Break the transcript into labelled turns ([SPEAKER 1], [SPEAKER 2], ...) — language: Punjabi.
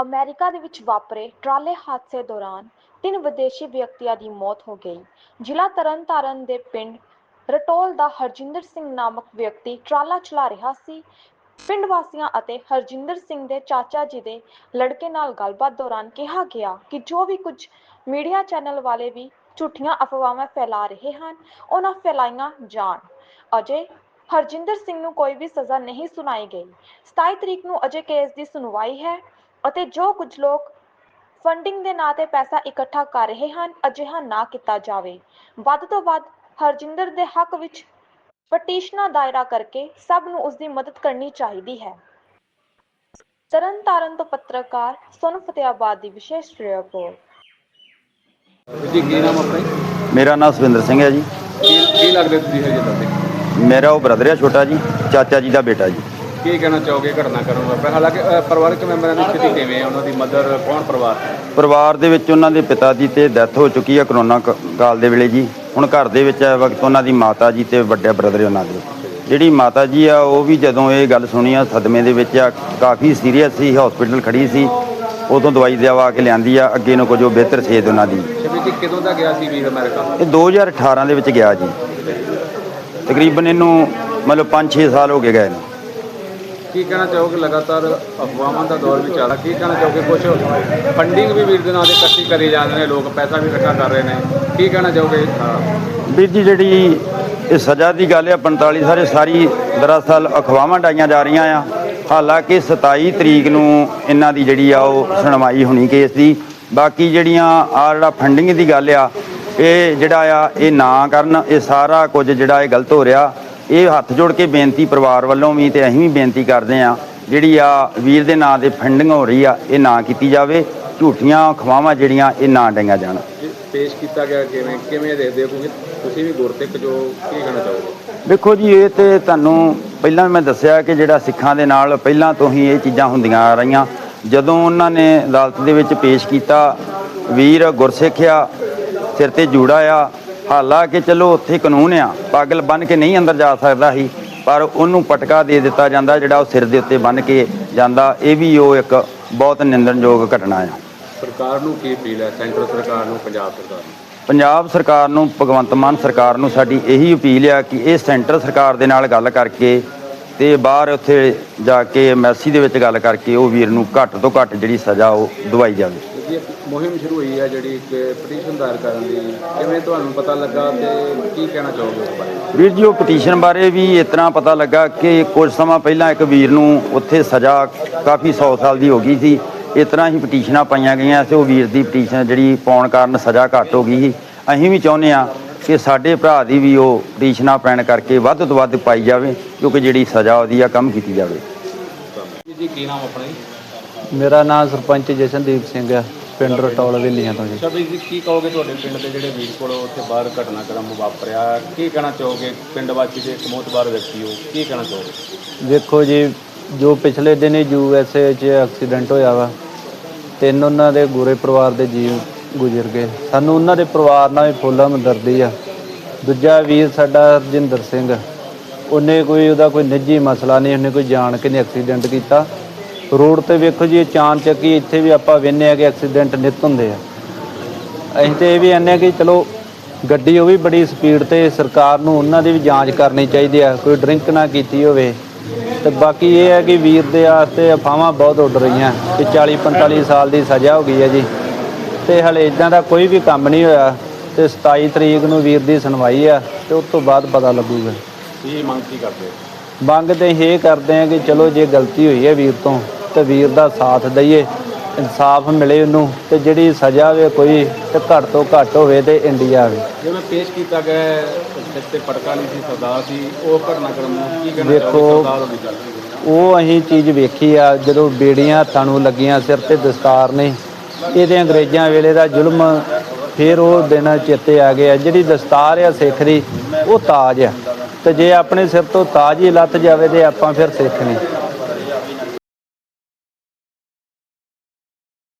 [SPEAKER 1] ਅਮਰੀਕਾ ਦੇ ਵਿੱਚ ਵਾਪਰੇ ਟਰਾਲੇ ਹਾਦਸੇ ਦੌਰਾਨ ਤਿੰਨ ਵਿਦੇਸ਼ੀ ਵਿਅਕਤੀਆਂ ਦੀ ਮੌਤ ਹੋ ਗਈ। ਜ਼ਿਲ੍ਹਾ ਤਰਨਤਾਰਨ ਦੇ ਪਿੰਡ ਰਟੋਲ ਦਾ ਹਰਜਿੰਦਰ ਸਿੰਘ ਨਾਮਕ ਵਿਅਕਤੀ ਟਰਾਲਾ ਚਲਾ ਰਿਹਾ ਸੀ। ਪਿੰਡ ਵਾਸੀਆਂ ਅਤੇ ਹਰਜਿੰਦਰ ਸਿੰਘ ਦੇ ਚਾਚਾ ਜੀ ਦੇ ਲੜਕੇ ਨਾਲ ਗੱਲਬਾਤ ਦੌਰਾਨ ਕਿਹਾ ਗਿਆ ਕਿ ਜੋ ਵੀ ਕੁਝ ਮੀਡੀਆ ਚੈਨਲ ਵਾਲੇ ਵੀ ਝੂਠੀਆਂ ਅਫਵਾਹਾਂ ਫੈਲਾ ਰਹੇ ਹਨ, ਉਹਨਾਂ ਫੈਲਾਈਆਂ ਜਾਣ। ਅਜੇ ਹਰਜਿੰਦਰ ਸਿੰਘ ਨੂੰ ਕੋਈ ਵੀ ਸਜ਼ਾ ਨਹੀਂ ਸੁਣਾਈ ਗਈ। 27 ਤਰੀਕ ਨੂੰ ਅਜੇ ਕੇਸ ਦੀ ਸੁਣਵਾਈ ਹੈ। ਅਤੇ ਜੋ ਕੁਝ ਲੋਕ ਫੰਡਿੰਗ ਦੇ ਨਾਂ ਤੇ ਪੈਸਾ ਇਕੱਠਾ ਕਰ ਰਹੇ ਹਨ ਅਜਿਹਾ ਨਾ ਕੀਤਾ ਜਾਵੇ। ਵੱਧ ਤੋਂ ਵੱਧ ਹਰਜਿੰਦਰ ਦੇ ਹੱਕ ਵਿੱਚ ਪਟੀਸ਼ਨਾਂ ਦਾਇਰਾ ਕਰਕੇ ਸਭ ਨੂੰ ਉਸ ਦੀ ਮਦਦ ਕਰਨੀ ਚਾਹੀਦੀ ਹੈ। ਤਰਨਤਾਰਨ ਤੋਂ ਪੱਤਰਕਾਰ ਸੋਨੂ ਫਤਿਆਬਾਦ ਦੀ ਵਿਸ਼ੇਸ਼ ਰਿਪੋਰਟ।
[SPEAKER 2] ਜੀ ਕੀ ਨਾਮ ਆਪਣਾ ਜੀ?
[SPEAKER 3] ਮੇਰਾ ਨਾਮ ਸੁਵਿੰਦਰ ਸਿੰਘ ਹੈ ਜੀ।
[SPEAKER 2] ਕੀ ਕੀ ਲੱਗਦੇ ਤੁਸੀਂ ਹਜੇ ਤੱਕ
[SPEAKER 3] ਮੇਰਾ ਉਹ ਬ੍ਰਦਰ ਹੈ ਛੋਟਾ ਜੀ ਚਾਚਾ ਜੀ ਦਾ ਬੇਟਾ ਜੀ।
[SPEAKER 2] ਕੀ ਕਹਿਣਾ ਚਾਹੋਗੇ ਘਟਨਾ ਕਰਨ ਵਾਪਰ ਹਾਲਾਂਕਿ ਅ, ਪਰਿਵਾਰਕ ਮੈਂਬਰਾਂ ਦੀ ਸਥਿਤੀ ਕਿਵੇਂ ਹੈ ਉਹਨਾਂ ਦੀ ਮਦਰ ਕੌਣ ਪਰਿਵਾਰ?
[SPEAKER 3] ਪਰਿਵਾਰ ਦੇ ਵਿੱਚ ਉਹਨਾਂ ਦੇ ਪਿਤਾ ਦੀ ਤੇ ਡੈਥ ਹੋ ਚੁੱਕੀ ਹੈ ਕਰੋਨਾ ਕ- ਕਾਲ ਦੇ ਵੇਲੇ ਜੀ। ਹੁਣ ਘਰ ਦੇ ਵਿੱਚ ਇਸ ਵਕਤ ਉਹਨਾਂ ਦੀ ਮਾਤਾ ਜੀ ਤੇ ਵੱਡੇ ਬ੍ਰਦਰ ਉਹਨਾਂ ਦੇ। ਜਿਹੜੀ ਮਾਤਾ ਜੀ ਆ ਉਹ ਵੀ ਜਦੋਂ ਇਹ ਗੱਲ ਸੁਣੀ ਆ ਸਦਮੇ ਦੇ ਵਿੱਚ ਆ ਕਾਫੀ ਸੀਰੀਅਸ ਸੀ ਹਸਪੀਟਲ ਖੜੀ ਸੀ। ਉਦੋਂ ਦਵਾਈ ਦਵਾ ਕੇ ਲਿਆਂਦੀ ਆ ਅੱਗੇ ਨੂੰ ਕੁਝ ਉਹ ਬਿਹਤਰ ਸਿਹਤ ਉਹਨਾਂ ਦੀ।
[SPEAKER 2] ਸ਼ਬੀ ਜੀ ਕਦੋਂ ਦਾ ਗਿਆ ਸੀ ਵੀਰ ਅਮਰੀਕਾ?
[SPEAKER 3] ਇਹ 2018 ਦੇ ਵਿੱਚ ਗਿਆ ਜੀ। ਤਕਰੀਬਨ ਇਹਨੂੰ ਮਤਲਬ 5-6 ਸਾਲ ਹੋ ਗਏ ਗਏ ਨੇ।
[SPEAKER 2] ਕੀ ਕਹਿਣਾ ਚਾਹੋਗੇ? ਲਗਾਤਾਰ ਅਫਵਾਹਾਂ ਦਾ ਦੌਰ ਵੀ ਚੱਲ ਰਿਹਾ। ਕੀ ਕਹਿਣਾ ਚਾਹੋਗੇ? ਕੁਝ ਫੰਡਿੰਗ ਵੀ ਵੀਰ ਦੇ ਨਾਲ ਇਕੱਠੀ ਕਰੀ ਜਾਂਦੇ ਨੇ, ਲੋਕ ਪੈਸਾ ਵੀ ਇਕੱਠਾ ਕਰ ਰਹੇ ਨੇ। ਕੀ ਕਹਿਣਾ ਚਾਹੋਗੇ?
[SPEAKER 3] ਵੀਰ ਜੀ, ਜਿਹੜੀ ਇਹ ਸਜ਼ਾ ਦੀ ਗੱਲ ਹੈ 45 ਸਾਰੇ ਸਾਰੀ ਦਰਅਸਲ ਅਖਵਾਵਾਂ ਡਾਈਆਂ ਜਾ ਰਹੀਆਂ ਆ। ਹਾਲਾਂਕਿ 27 ਤਰੀਕ ਨੂੰ ਇਹਨਾਂ ਦੀ ਜਿਹੜੀ ਆ, ਉਹ ਸੁਣਵਾਈ ਹੋਣੀ ਕੇਸ ਦੀ। ਬਾਕੀ ਜਿਹੜੀਆਂ ਆ ਜਿਹੜਾ ਫੰਡਿੰਗ ਦੀ ਗੱਲ ਆ, ਇਹ ਜਿਹੜਾ ਆ, ਇਹ ਨਾ ਕਰਨ, ਇਹ ਸਾਰਾ ਕੁਝ ਜਿਹੜਾ ਇਹ ਗਲਤ ਹੋ ਰਿਹਾ। ਇਹ ਹੱਥ ਜੋੜ ਕੇ ਬੇਨਤੀ ਪਰਿਵਾਰ ਵੱਲੋਂ ਵੀ ਤੇ ਅਸੀਂ ਵੀ ਬੇਨਤੀ ਕਰਦੇ ਆ ਜਿਹੜੀ ਆ ਵੀਰ ਦੇ ਨਾਂ ਤੇ ਫੰਡਿੰਗ ਹੋ ਰਹੀ ਆ ਇਹ ਨਾ ਕੀਤੀ ਜਾਵੇ ਝੂਠੀਆਂ ਅਖਵਾਵਾਂ ਜਿਹੜੀਆਂ ਇਹ ਨਾ ਡਾਈਆਂ ਜਾਣ।
[SPEAKER 2] ਪੇਸ਼ ਕੀਤਾ ਗਿਆ ਕਿਵੇਂ ਕਿਵੇਂ ਦੇਖਦੇ ਹੋ ਕਿਉਂਕਿ ਤੁਸੀਂ ਵੀ ਗੁਰਸਿੱਖ ਜੋ ਕੀ ਕਹਿਣਾ ਚਾਹੋਗੇ?
[SPEAKER 3] ਦੇਖੋ ਜੀ ਇਹ ਤੇ ਤੁਹਾਨੂੰ ਪਹਿਲਾਂ ਵੀ ਮੈਂ ਦੱਸਿਆ ਕਿ ਜਿਹੜਾ ਸਿੱਖਾਂ ਦੇ ਨਾਲ ਪਹਿਲਾਂ ਤੋਂ ਹੀ ਇਹ ਚੀਜ਼ਾਂ ਹੁੰਦੀਆਂ ਆ ਰਹੀਆਂ। ਜਦੋਂ ਉਹਨਾਂ ਨੇ ਅਦਾਲਤ ਦੇ ਵਿੱਚ ਪੇਸ਼ ਕੀਤਾ ਵੀਰ ਗੁਰਸਿੱਖ ਆ ਸਿਰ ਤੇ ਜੂੜਾ ਆ ਹਾਲਾਂਕਿ ਚਲੋ ਉੱਥੇ ਕਾਨੂੰਨ ਆ ਪਾਗਲ ਬਨ ਕੇ ਨਹੀਂ ਅੰਦਰ ਜਾ ਸਕਦਾ ਸੀ ਪਰ ਉਹਨੂੰ ਪਟਕਾ ਦੇ ਦਿੱਤਾ ਜਾਂਦਾ ਜਿਹੜਾ ਉਹ ਸਿਰ ਦੇ ਉੱਤੇ ਬੰਨ ਕੇ ਜਾਂਦਾ ਇਹ ਵੀ ਉਹ ਇੱਕ ਬਹੁਤ ਨਿੰਦਣਯੋਗ ਘਟਨਾ ਆ।
[SPEAKER 2] ਸਰਕਾਰ ਨੂੰ ਕੀ ਅਪੀਲ ਹੈ? ਸੈਂਟਰ ਸਰਕਾਰ ਨੂੰ ਪੰਜਾਬ ਸਰਕਾਰ ਨੂੰ?
[SPEAKER 3] ਪੰਜਾਬ ਸਰਕਾਰ ਨੂੰ ਭਗਵੰਤ ਮਾਨ ਸਰਕਾਰ ਨੂੰ ਸਾਡੀ ਇਹੀ ਅਪੀਲ ਆ ਕਿ ਇਹ ਸੈਂਟਰ ਸਰਕਾਰ ਦੇ ਨਾਲ ਗੱਲ ਕਰਕੇ ਤੇ ਬਾਹਰ ਉੱਥੇ ਜਾ ਕੇ ਐਮਐਸਸੀ ਦੇ ਵਿੱਚ ਗੱਲ ਕਰਕੇ ਉਹ ਵੀਰ ਨੂੰ ਘੱਟ ਤੋਂ ਘੱਟ ਜਿਹੜੀ ਸਜ਼ਾ ਉਹ ਦਵਾਈ ਜਾਵੇ।
[SPEAKER 2] ਇਹ ਮੁਹਿੰਮ ਸ਼ੁਰੂ ਹੋਈ ਹੈ ਜਿਹੜੀ ਕਿ ਪਟੀਸ਼ਨ ਦਾਇਰ ਕਰਨ ਦੀ। ਕਿਵੇਂ ਤੁਹਾਨੂੰ ਪਤਾ ਲੱਗਾ ਤੇ ਕੀ ਕਹਿਣਾ ਚਾਹੋਗੇ ਉਸ ਬਾਰੇ?
[SPEAKER 3] ਵੀਰ ਜੀ ਉਹ ਪਟੀਸ਼ਨ ਬਾਰੇ ਵੀ ਇਸ ਤਰ੍ਹਾਂ ਪਤਾ ਲੱਗਾ ਕਿ ਕੁਝ ਸਮਾਂ ਪਹਿਲਾਂ ਇੱਕ ਵੀਰ ਨੂੰ ਉੱਥੇ ਸਜ਼ਾ ਕਾਫੀ 100 ਸਾਲ ਦੀ ਹੋ ਗਈ ਸੀ। ਇਸ ਤਰ੍ਹਾਂ ਹੀ ਪਟੀਸ਼ਨਾਂ ਪਾਈਆਂ ਗਈਆਂ ਸੀ। ਉਹ ਵੀਰ ਦੀ ਪਟੀਸ਼ਨ ਜਿਹੜੀ ਪਾਉਣ ਕਾਰਨ ਸਜ਼ਾ ਘੱਟ ਹੋ ਗਈ ਸੀ। ਅਸੀਂ ਵੀ ਚਾਹੁੰਦੇ ਆ ਕਿ ਸਾਡੇ ਭਰਾ ਦੀ ਵੀ ਉਹ ਪਟੀਸ਼ਨਾਂ ਪੈਣ ਕਰਕੇ ਵੱਧ ਤੋਂ ਵੱਧ ਪਾਈ ਜਾਵੇ ਕਿਉਂਕਿ ਜਿਹੜੀ ਸਜ਼ਾ ਉਹਦੀ ਆ ਕੰਮ ਕੀਤੀ ਜਾਵੇ।
[SPEAKER 2] ਜੀ ਕੀ ਨਾਮ ਆਪਣਾ ਜੀ?
[SPEAKER 4] ਮੇਰਾ ਨਾਮ ਸਰਪੰਚ ਜਸ਼ਨਦੀਪ ਸਿੰਘ ਹੈ ਪਿੰਡ ਰਟੌਲ ਵੇਲੀਆਂ ਤੋਂ ਜੀ।
[SPEAKER 2] ਸ਼ਬੀ ਜੀ ਕੀ ਕਹੋਗੇ ਤੁਹਾਡੇ ਪਿੰਡ ਦੇ ਜਿਹੜੇ ਵੀਰ ਕੋਲ ਉੱਥੇ ਬਾਹਰ ਘਟਨਾਕ੍ਰਮ ਵਾਪਰਿਆ? ਕੀ ਕਹਿਣਾ ਚਾਹੋਗੇ? ਪਿੰਡ ਵਾਸੀ ਦੇ ਇੱਕ ਮੋਤਬਾਰ ਵਿਅਕਤੀ ਹੋ ਕੀ ਕਹਿਣਾ ਚਾਹੋਗੇ?
[SPEAKER 4] ਵੇਖੋ ਜੀ ਜੋ ਪਿਛਲੇ ਦਿਨੀ ਯੂ ਐਸ ਏ 'ਚ ਐਕਸੀਡੈਂਟ ਹੋਇਆ ਵਾ ਤਿੰਨ ਉਹਨਾਂ ਦੇ ਗੋਰੇ ਪਰਿਵਾਰ ਦੇ ਜੀਵ ਗੁਜ਼ਰ ਗਏ। ਸਾਨੂੰ ਉਹਨਾਂ ਦੇ ਪਰਿਵਾਰ ਨਾਲ ਵੀ ਫੁੱਲ ਹਮਦਰਦੀ ਆ। ਦੂਜਾ ਵੀਰ ਸਾਡਾ ਰਜਿੰਦਰ ਸਿੰਘ ਉਹਨੇ ਕੋਈ ਉਹਦਾ ਕੋਈ ਨਿੱਜੀ ਮਸਲਾ ਨਹੀਂ ਉਹਨੇ ਕੋਈ ਜਾਣ ਕੇ ਨਹੀਂ ਐਕਸੀਡੈਂਟ ਕੀਤਾ। ਰੋਡ ਤੇ ਵੇਖੋ ਜੀ ਚਾਨ ਚੱਕੀ ਇੱਥੇ ਵੀ ਆਪਾਂ ਵੇਖਦੇ ਆ ਕਿ ਐਕਸੀਡੈਂਟ ਨਿਤ ਹੁੰਦੇ ਆ। ਅਸੀਂ ਤੇ ਇਹ ਵੀ ਆਨੇ ਕਿ ਚਲੋ ਗੱਡੀ ਉਹ ਵੀ ਬੜੀ ਸਪੀਡ ਤੇ ਸਰਕਾਰ ਨੂੰ ਉਹਨਾਂ ਦੀ ਵੀ ਜਾਂਚ ਕਰਨੀ ਚਾਹੀਦੀ ਆ ਕੋਈ ਡਰਿੰਕ ਨਾ ਕੀਤੀ ਹੋਵੇ। ਤੇ ਬਾਕੀ ਇਹ ਹੈ ਕਿ ਵੀਰ ਦੇ ਵਾਸਤੇ ਅਫਵਾਹਾਂ ਬਹੁਤ ਉੱਡ ਰਹੀਆਂ ਕਿ 40 45 ਸਾਲ ਦੀ ਸਜ਼ਾ ਹੋ ਗਈ ਹੈ ਜੀ। ਤੇ ਹਲੇ ਇਦਾਂ ਦਾ ਕੋਈ ਵੀ ਕੰਮ ਨਹੀਂ ਹੋਇਆ ਤੇ 27 ਤਰੀਕ ਨੂੰ ਵੀਰ ਦੀ ਸੁਣਵਾਈ ਆ ਤੇ ਉਸ ਤੋਂ ਬਾਅਦ ਪਤਾ ਲੱਗੂਗਾ।
[SPEAKER 2] ਕੀ ਮੰਗ ਕੀ ਕਰਦੇ
[SPEAKER 4] ਮੰਗ ਤੇ ਇਹ ਕਰਦੇ ਆ ਕਿ ਚਲੋ ਜੇ ਗਲਤੀ ਹੋਈ ਹੈ ਵੀਰ ਤੋਂ ਤੇ ਵੀਰ ਦਾ ਸਾਥ ਦਈਏ ਇਨਸਾਫ ਮਿਲੇ ਉਹਨੂੰ ਤੇ ਜਿਹੜੀ ਸਜ਼ਾ ਹੋਵੇ ਕੋਈ ਤੇ ਘੱਟ ਤੋਂ ਘੱਟ ਹੋਵੇ ਤੇ ਇੰਡੀਆ ਆਵੇ
[SPEAKER 2] ਜਿਵੇਂ ਪੇਸ਼ ਕੀਤਾ ਗਿਆ ਸਿਰ ਤੇ ਪਟਕਾ ਨਹੀਂ ਸੀ ਸਰਦਾਰ ਸੀ ਉਹ ਘਟਨਾਕ੍ਰਮ ਨੂੰ ਕੀ ਕਹਿਣਾ ਸਰਦਾਰ ਚਾਹੀਦੀ
[SPEAKER 4] ਉਹ ਅਸੀਂ ਚੀਜ਼ ਵੇਖੀ ਆ ਜਦੋਂ ਬੇੜੀਆਂ ਹੱਥਾਂ ਨੂੰ ਲੱਗੀਆਂ ਸਿਰ ਤੇ ਦਸਤਾਰ ਨੇ ਇਹਦੇ ਅੰਗਰੇਜ਼ਾਂ ਵੇਲੇ ਦਾ ਜ਼ੁਲਮ ਫਿਰ ਉਹ ਦਿਨ ਚੇਤੇ ਆ ਗਏ ਆ ਜਿਹੜੀ ਦਸਤਾਰ ਆ ਸਿੱਖ ਦੀ ਉਹ ਤਾਜ ਆ। ਤੇ ਜੇ ਆਪਣੇ ਸਿਰ ਤੋਂ ਤਾਜ ਹੀ ਲੱਥ ਜਾਵੇ ਤੇ ਆਪਾਂ ਫਿਰ ਸਿੱਖ ਨਹੀਂ